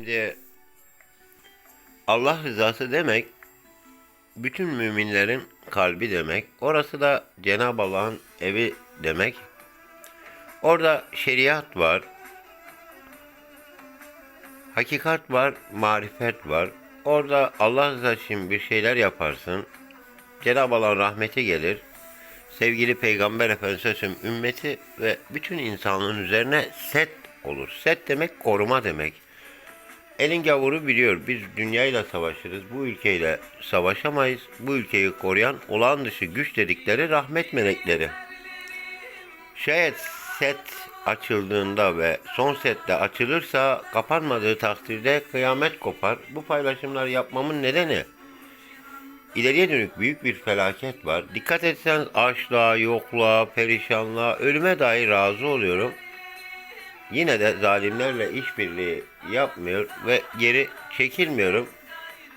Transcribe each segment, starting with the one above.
Şimdi Allah rızası demek bütün müminlerin kalbi demek. Orası da Cenab-ı Allah'ın evi demek. Orada şeriat var. Hakikat var, marifet var. Orada Allah rızası için bir şeyler yaparsın. Cenab-ı Allah'ın rahmeti gelir. Sevgili Peygamber Efendimiz'in ümmeti ve bütün insanlığın üzerine set olur. Set demek koruma demek. Elin gavuru biliyor biz dünyayla savaşırız. Bu ülkeyle savaşamayız. Bu ülkeyi koruyan olağan dışı güç dedikleri rahmet melekleri. Şayet set açıldığında ve son sette açılırsa kapanmadığı takdirde kıyamet kopar. Bu paylaşımları yapmamın nedeni ileriye dönük büyük bir felaket var. Dikkat etseniz açlığa, yokluğa, perişanlığa, ölüme dahi razı oluyorum. Yine de zalimlerle işbirliği yapmıyor ve geri çekilmiyorum.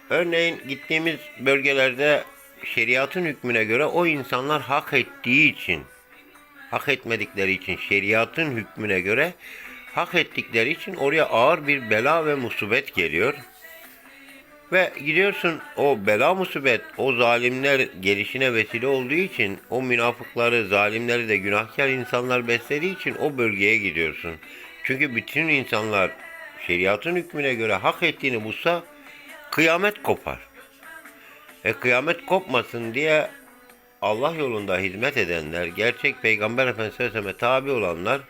Örneğin gittiğimiz bölgelerde şeriatın hükmüne göre o insanlar hak ettiği için, hak etmedikleri için şeriatın hükmüne göre hak ettikleri için oraya ağır bir bela ve musibet geliyor. Ve gidiyorsun o bela musibet o zalimler gelişine vesile olduğu için o münafıkları zalimleri de günahkar insanlar beslediği için o bölgeye gidiyorsun. Çünkü bütün insanlar şeriatın hükmüne göre hak ettiğini bulsa kıyamet kopar. E kıyamet kopmasın diye Allah yolunda hizmet edenler, gerçek Peygamber Efendimiz Aleyhisselam'a tabi olanlar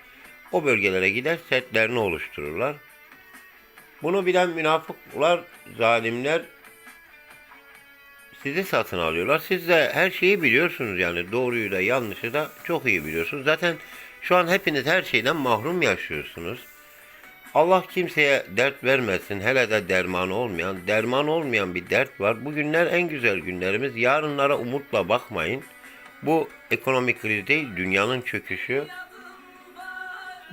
o bölgelere gider setlerini oluştururlar. Bunu bilen münafıklar, zalimler sizi satın alıyorlar. Siz de her şeyi biliyorsunuz yani doğruyu da yanlışı da çok iyi biliyorsunuz. Zaten şu an hepiniz her şeyden mahrum yaşıyorsunuz. Allah kimseye dert vermesin. Hele de dermanı olmayan, derman olmayan bir dert var. Bugünler en güzel günlerimiz. Yarınlara umutla bakmayın. Bu ekonomik kriz değil, dünyanın çöküşü.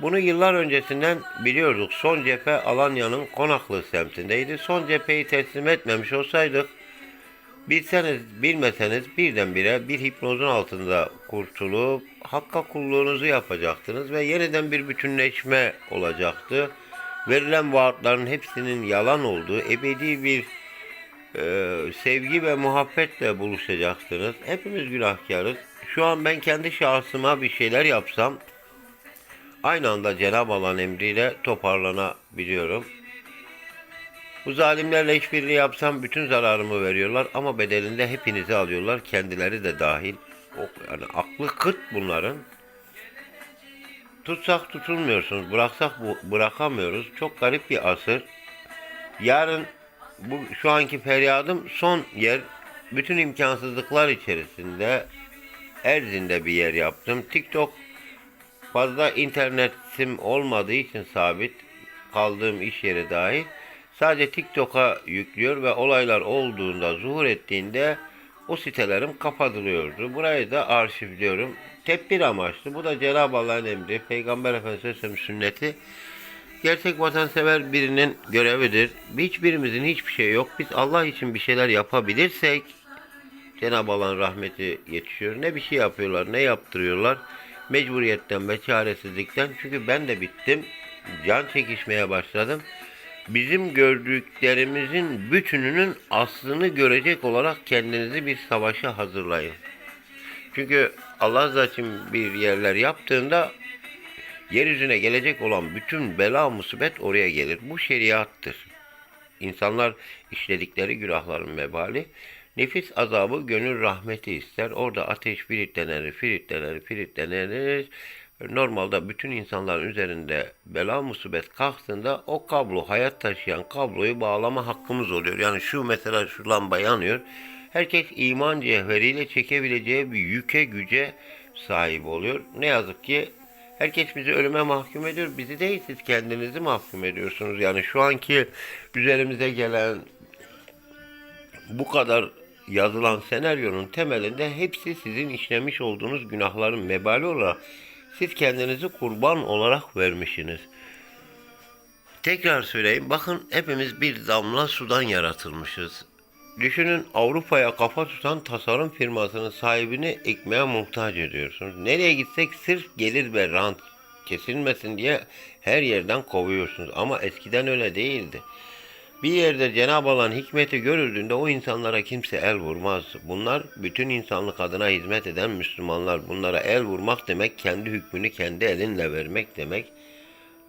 Bunu yıllar öncesinden biliyorduk. Son cephe Alanya'nın Konaklı semtindeydi. Son cepheyi teslim etmemiş olsaydık bilseniz bilmeseniz birdenbire bir hipnozun altında kurtulup hakka kulluğunuzu yapacaktınız ve yeniden bir bütünleşme olacaktı. Verilen vaatların hepsinin yalan olduğu ebedi bir e, sevgi ve muhabbetle buluşacaksınız. Hepimiz günahkarız. Şu an ben kendi şahsıma bir şeyler yapsam aynı anda Cenab-ı Allah'ın emriyle toparlanabiliyorum. Bu zalimlerle işbirliği yapsam bütün zararımı veriyorlar ama bedelinde hepinizi alıyorlar. Kendileri de dahil. Yani aklı kıt bunların. Tutsak tutulmuyorsunuz. Bıraksak bırakamıyoruz. Çok garip bir asır. Yarın bu şu anki feryadım son yer. Bütün imkansızlıklar içerisinde Erzin'de bir yer yaptım. TikTok fazla internetim olmadığı için sabit kaldığım iş yeri dahil sadece TikTok'a yüklüyor ve olaylar olduğunda zuhur ettiğinde o sitelerim kapatılıyordu. Burayı da arşivliyorum. Tedbir amaçlı. Bu da Cenab-ı Allah'ın emri. Peygamber Efendimiz'in sünneti. Gerçek vatansever birinin görevidir. Hiçbirimizin hiçbir şey yok. Biz Allah için bir şeyler yapabilirsek Cenab-ı Allah'ın rahmeti yetişiyor. Ne bir şey yapıyorlar, ne yaptırıyorlar. Mecburiyetten ve çaresizlikten. Çünkü ben de bittim. Can çekişmeye başladım. Bizim gördüklerimizin bütününün aslını görecek olarak kendinizi bir savaşa hazırlayın. Çünkü Allah zaten bir yerler yaptığında yeryüzüne gelecek olan bütün bela musibet oraya gelir. Bu şeriattır. İnsanlar işledikleri günahların vebali. Nefis azabı gönül rahmeti ister. Orada ateş filitlenir, filitlenir, filitlenir. Normalde bütün insanların üzerinde bela musibet kalktığında o kablo, hayat taşıyan kabloyu bağlama hakkımız oluyor. Yani şu mesela şu lamba yanıyor. Herkes iman cevheriyle çekebileceği bir yüke güce sahip oluyor. Ne yazık ki herkes bizi ölüme mahkum ediyor. Bizi değil siz kendinizi mahkum ediyorsunuz. Yani şu anki üzerimize gelen bu kadar yazılan senaryonun temelinde hepsi sizin işlemiş olduğunuz günahların vebali olarak siz kendinizi kurban olarak vermişsiniz. Tekrar söyleyeyim. Bakın hepimiz bir damla sudan yaratılmışız. Düşünün Avrupa'ya kafa tutan tasarım firmasının sahibini ekmeğe muhtaç ediyorsunuz. Nereye gitsek sırf gelir ve rant kesilmesin diye her yerden kovuyorsunuz. Ama eskiden öyle değildi. Bir yerde Cenab-ı Allah'ın hikmeti görüldüğünde o insanlara kimse el vurmaz. Bunlar bütün insanlık adına hizmet eden Müslümanlar. Bunlara el vurmak demek kendi hükmünü kendi elinle vermek demek.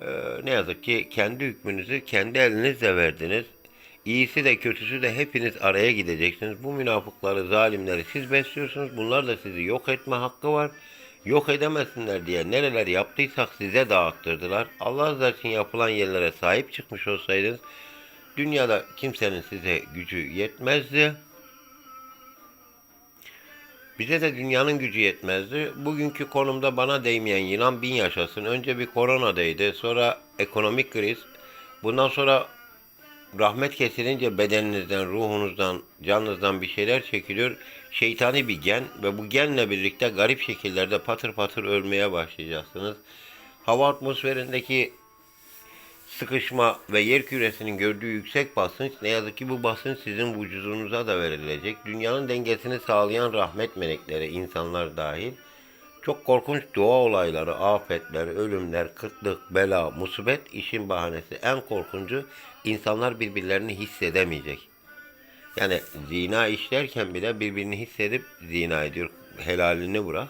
Ee, ne yazık ki kendi hükmünüzü kendi elinizle verdiniz. İyisi de kötüsü de hepiniz araya gideceksiniz. Bu münafıkları, zalimleri siz besliyorsunuz. Bunlar da sizi yok etme hakkı var. Yok edemesinler diye nereler yaptıysak size dağıttırdılar. Allah rızası için yapılan yerlere sahip çıkmış olsaydınız dünyada kimsenin size gücü yetmezdi. Bize de dünyanın gücü yetmezdi. Bugünkü konumda bana değmeyen yılan bin yaşasın. Önce bir korona değdi, sonra ekonomik kriz. Bundan sonra rahmet kesilince bedeninizden, ruhunuzdan, canınızdan bir şeyler çekiliyor. Şeytani bir gen ve bu genle birlikte garip şekillerde patır patır ölmeye başlayacaksınız. Hava atmosferindeki sıkışma ve yer küresinin gördüğü yüksek basınç ne yazık ki bu basınç sizin vücudunuza da verilecek. Dünyanın dengesini sağlayan rahmet melekleri, insanlar dahil çok korkunç doğa olayları, afetler, ölümler, kıtlık, bela, musibet işin bahanesi. En korkuncu insanlar birbirlerini hissedemeyecek. Yani zina işlerken bile birbirini hissedip zina ediyor. Helalini bırak.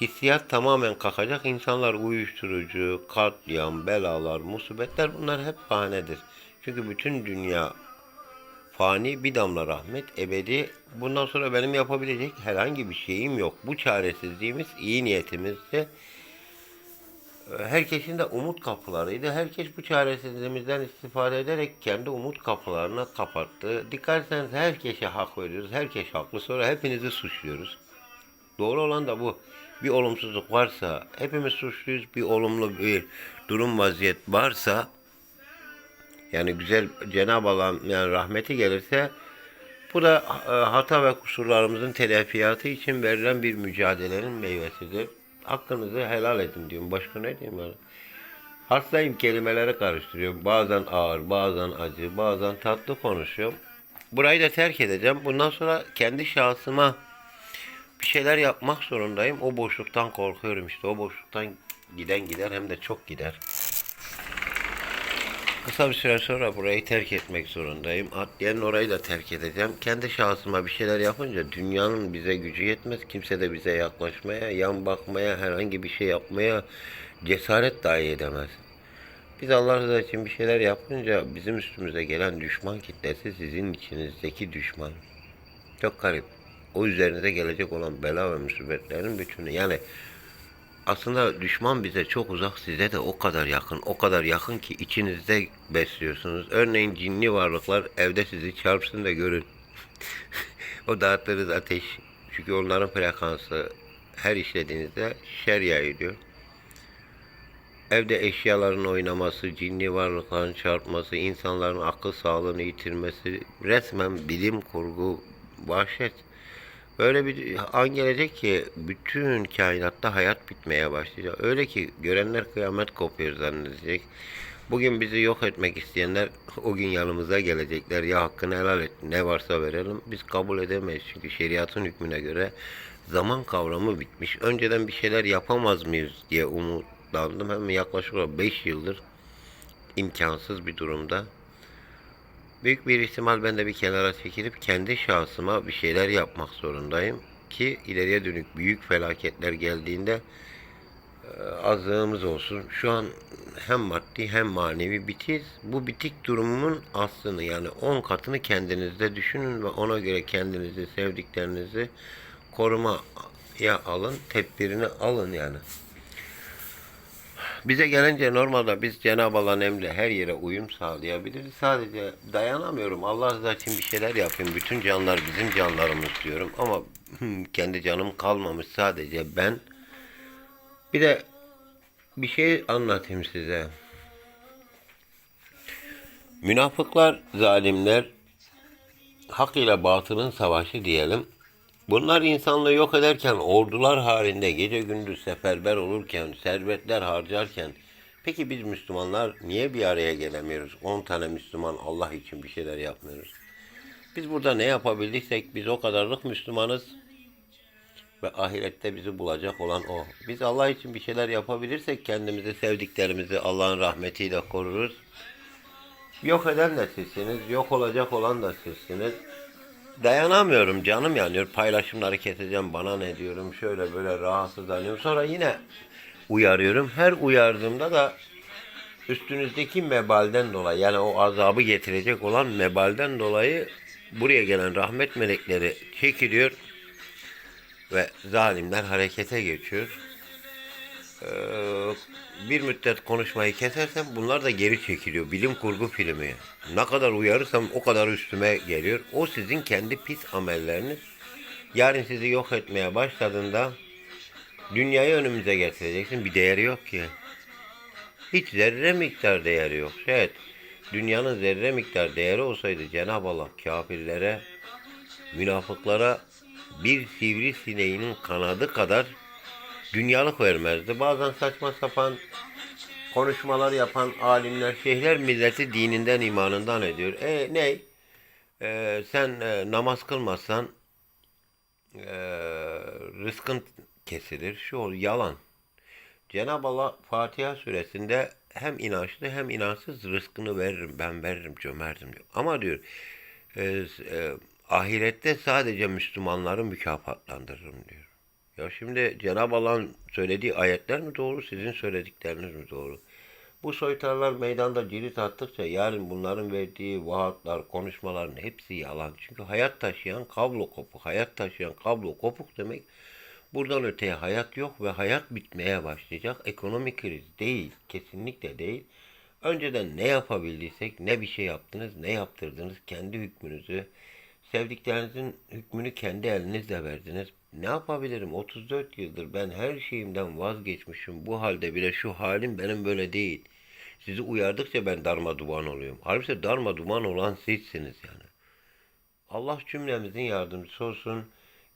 Hissiyat tamamen kalkacak. İnsanlar uyuşturucu, katliam, belalar, musibetler bunlar hep bahanedir. Çünkü bütün dünya fani bir damla rahmet ebedi. Bundan sonra benim yapabilecek herhangi bir şeyim yok. Bu çaresizliğimiz iyi niyetimizdi. Herkesin de umut kapılarıydı. Herkes bu çaresizliğimizden istifade ederek kendi umut kapılarını kapattı. Dikkat etseniz herkese hak veriyoruz. Herkes haklı. Sonra hepinizi suçluyoruz. Doğru olan da bu. Bir olumsuzluk varsa hepimiz suçluyuz. Bir olumlu bir durum vaziyet varsa yani güzel Cenab-ı Allah'ın yani rahmeti gelirse bu da e, hata ve kusurlarımızın telafiyatı için verilen bir mücadelenin meyvesidir. Hakkınızı helal edin diyorum. Başka ne diyeyim yani? Hastayım kelimeleri karıştırıyorum. Bazen ağır, bazen acı, bazen tatlı konuşuyorum. Burayı da terk edeceğim. Bundan sonra kendi şahsıma bir şeyler yapmak zorundayım. O boşluktan korkuyorum işte. O boşluktan giden gider hem de çok gider. Kısa bir süre sonra burayı terk etmek zorundayım. Adliyenin orayı da terk edeceğim. Kendi şahsıma bir şeyler yapınca dünyanın bize gücü yetmez. Kimse de bize yaklaşmaya, yan bakmaya, herhangi bir şey yapmaya cesaret dahi edemez. Biz Allah rızası için bir şeyler yapınca bizim üstümüze gelen düşman kitlesi sizin içinizdeki düşman. Çok garip. O üzerinize gelecek olan bela ve musibetlerin bütünü. Yani aslında düşman bize çok uzak, size de o kadar yakın. O kadar yakın ki içinizde besliyorsunuz. Örneğin cinli varlıklar evde sizi çarpsın da görün. o dağıttığınız ateş. Çünkü onların frekansı her işlediğinizde şer yayılıyor. Evde eşyaların oynaması, cinli varlıkların çarpması, insanların akıl sağlığını yitirmesi resmen bilim kurgu vahşet. Öyle bir an gelecek ki bütün kainatta hayat bitmeye başlayacak. Öyle ki görenler kıyamet kopuyor zannedecek. Bugün bizi yok etmek isteyenler o gün yanımıza gelecekler. Ya hakkını helal et ne varsa verelim. Biz kabul edemeyiz çünkü şeriatın hükmüne göre zaman kavramı bitmiş. Önceden bir şeyler yapamaz mıyız diye umutlandım. Hem yaklaşık olarak 5 yıldır imkansız bir durumda. Büyük bir ihtimal ben de bir kenara çekilip kendi şahsıma bir şeyler yapmak zorundayım ki ileriye dönük büyük felaketler geldiğinde e, azlığımız olsun. Şu an hem maddi hem manevi bitiz. Bu bitik durumun aslını yani 10 katını kendinizde düşünün ve ona göre kendinizi, sevdiklerinizi korumaya alın, tedbirini alın yani. Bize gelince normalde biz Cenab-ı Allah'ın emri her yere uyum sağlayabiliriz. Sadece dayanamıyorum. Allah rızası için bir şeyler yapayım. Bütün canlar bizim canlarımız diyorum. Ama kendi canım kalmamış sadece ben. Bir de bir şey anlatayım size. Münafıklar, zalimler, hak ile batılın savaşı diyelim. Bunlar insanlığı yok ederken, ordular halinde gece gündüz seferber olurken, servetler harcarken, peki biz Müslümanlar niye bir araya gelemiyoruz? 10 tane Müslüman Allah için bir şeyler yapmıyoruz. Biz burada ne yapabildiysek biz o kadarlık Müslümanız ve ahirette bizi bulacak olan o. Biz Allah için bir şeyler yapabilirsek kendimizi, sevdiklerimizi Allah'ın rahmetiyle koruruz. Yok eden de sizsiniz, yok olacak olan da sizsiniz. Dayanamıyorum canım yanıyor. Paylaşımları keseceğim bana ne diyorum. Şöyle böyle rahatsızlanıyorum. Sonra yine uyarıyorum. Her uyardığımda da üstünüzdeki mebalden dolayı yani o azabı getirecek olan mebalden dolayı buraya gelen rahmet melekleri çekiliyor ve zalimler harekete geçiyor. Ee, bir müddet konuşmayı kesersem bunlar da geri çekiliyor. Bilim kurgu filmi. Ne kadar uyarırsam o kadar üstüme geliyor. O sizin kendi pis amelleriniz. Yarın sizi yok etmeye başladığında dünyayı önümüze getireceksin. Bir değeri yok ki. Hiç zerre miktar değeri yok. Evet. Dünyanın zerre miktar değeri olsaydı Cenab-ı Allah kafirlere, münafıklara bir sivrisineğinin kanadı kadar dünyalık vermezdi. Bazen saçma sapan konuşmalar yapan alimler, şeyhler milleti dininden, imanından ediyor. E ne? E, sen e, namaz kılmazsan e, rızkın kesilir. Şu ol, yalan. Cenab-ı Allah Fatiha suresinde hem inançlı hem inançsız rızkını veririm. Ben veririm, cömertim diyor. Ama diyor e, e, ahirette sadece Müslümanları mükafatlandırırım diyor. Ya şimdi Cenab-ı Allah'ın söylediği ayetler mi doğru, sizin söyledikleriniz mi doğru? Bu soytarlar meydanda cirit attıkça yarın bunların verdiği vaatlar, konuşmaların hepsi yalan. Çünkü hayat taşıyan kablo kopuk. Hayat taşıyan kablo kopuk demek buradan öteye hayat yok ve hayat bitmeye başlayacak. Ekonomik kriz değil, kesinlikle değil. Önceden ne yapabildiysek, ne bir şey yaptınız, ne yaptırdınız, kendi hükmünüzü, sevdiklerinizin hükmünü kendi elinizle verdiniz. Ne yapabilirim? 34 yıldır ben her şeyimden vazgeçmişim. Bu halde bile şu halim benim böyle değil. Sizi uyardıkça ben darma duman oluyorum. Halbuki darma duman olan sizsiniz yani. Allah cümlemizin yardımcısı olsun.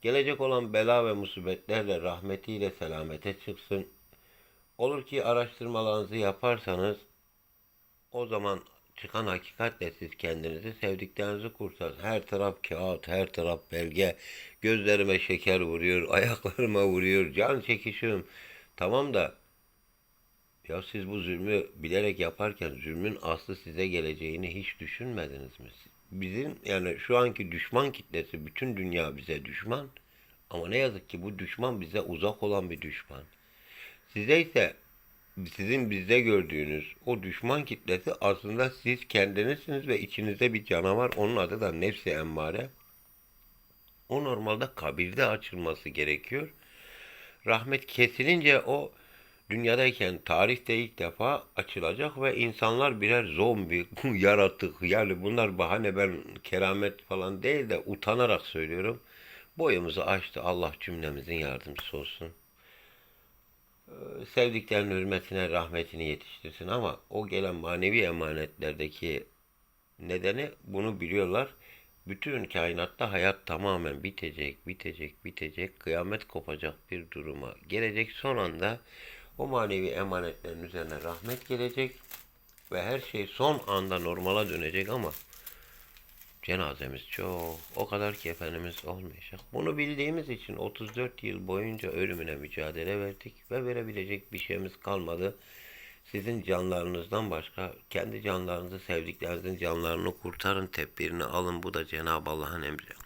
Gelecek olan bela ve musibetlerle rahmetiyle selamete çıksın. Olur ki araştırmalarınızı yaparsanız o zaman çıkan hakikatle siz kendinizi sevdiklerinizi kurtarsınız. Her taraf kağıt, her taraf belge. Gözlerime şeker vuruyor, ayaklarıma vuruyor, can çekişiyorum. Tamam da ya siz bu zulmü bilerek yaparken zulmün aslı size geleceğini hiç düşünmediniz mi? Bizim yani şu anki düşman kitlesi bütün dünya bize düşman. Ama ne yazık ki bu düşman bize uzak olan bir düşman. Size ise sizin bizde gördüğünüz o düşman kitlesi aslında siz kendinizsiniz ve içinizde bir canavar. Onun adı da nefsi emmare. O normalde kabirde açılması gerekiyor. Rahmet kesilince o dünyadayken tarihte ilk defa açılacak ve insanlar birer zombi, yaratık yani bunlar bahane ben keramet falan değil de utanarak söylüyorum. Boyumuzu açtı Allah cümlemizin yardımcısı olsun sevdiklerinin hürmetine, rahmetini yetiştirsin ama o gelen manevi emanetlerdeki nedeni bunu biliyorlar. Bütün kainatta hayat tamamen bitecek, bitecek, bitecek, kıyamet kopacak bir duruma gelecek. Son anda o manevi emanetlerin üzerine rahmet gelecek ve her şey son anda normala dönecek ama cenazemiz çok. O kadar ki Efendimiz olmayacak. Bunu bildiğimiz için 34 yıl boyunca ölümüne mücadele verdik ve verebilecek bir şeyimiz kalmadı. Sizin canlarınızdan başka kendi canlarınızı sevdiklerinizin canlarını kurtarın tedbirini alın. Bu da Cenab-ı Allah'ın emri.